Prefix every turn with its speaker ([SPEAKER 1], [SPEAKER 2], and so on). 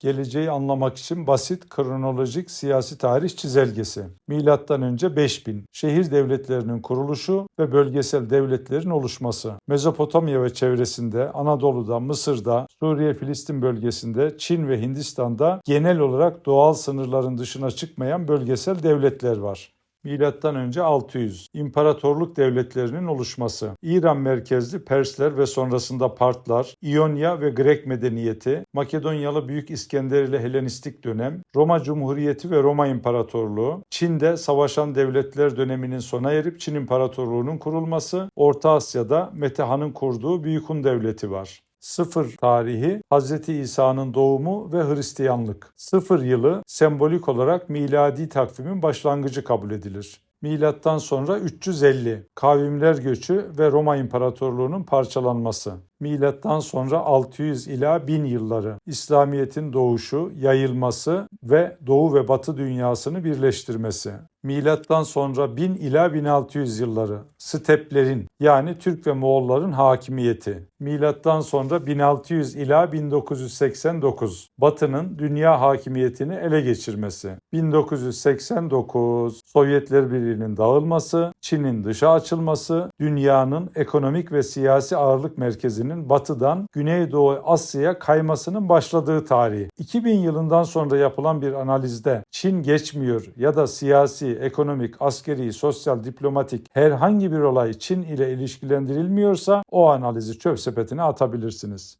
[SPEAKER 1] Geleceği anlamak için basit kronolojik siyasi tarih çizelgesi. Milattan önce 5000. Şehir devletlerinin kuruluşu ve bölgesel devletlerin oluşması. Mezopotamya ve çevresinde, Anadolu'da, Mısır'da, Suriye, Filistin bölgesinde, Çin ve Hindistan'da genel olarak doğal sınırların dışına çıkmayan bölgesel devletler var. Milattan önce 600. İmparatorluk devletlerinin oluşması. İran merkezli Persler ve sonrasında Partlar, İonya ve Grek medeniyeti, Makedonyalı Büyük İskender ile Helenistik dönem, Roma Cumhuriyeti ve Roma İmparatorluğu, Çin'de savaşan devletler döneminin sona erip Çin İmparatorluğu'nun kurulması, Orta Asya'da Metehan'ın kurduğu Büyük Hun Devleti var. Sıfır tarihi Hz. İsa'nın doğumu ve Hristiyanlık. Sıfır yılı sembolik olarak miladi takvimin başlangıcı kabul edilir. Milattan sonra 350 kavimler göçü ve Roma İmparatorluğu'nun parçalanması. Milattan sonra 600 ila 1000 yılları. İslamiyet'in doğuşu, yayılması ve Doğu ve Batı dünyasını birleştirmesi. Milattan sonra 1000 ila 1600 yılları. Steplerin yani Türk ve Moğolların hakimiyeti. Milattan sonra 1600 ila 1989. Batı'nın dünya hakimiyetini ele geçirmesi. 1989 Sovyetler Birliği'nin dağılması, Çin'in dışa açılması, dünyanın ekonomik ve siyasi ağırlık merkezinin batıdan Güneydoğu Asya'ya kaymasının başladığı tarih. 2000 yılından sonra yapılan bir analizde Çin geçmiyor ya da siyasi, ekonomik, askeri, sosyal, diplomatik herhangi bir olay Çin ile ilişkilendirilmiyorsa o analizi çöp sepetine atabilirsiniz.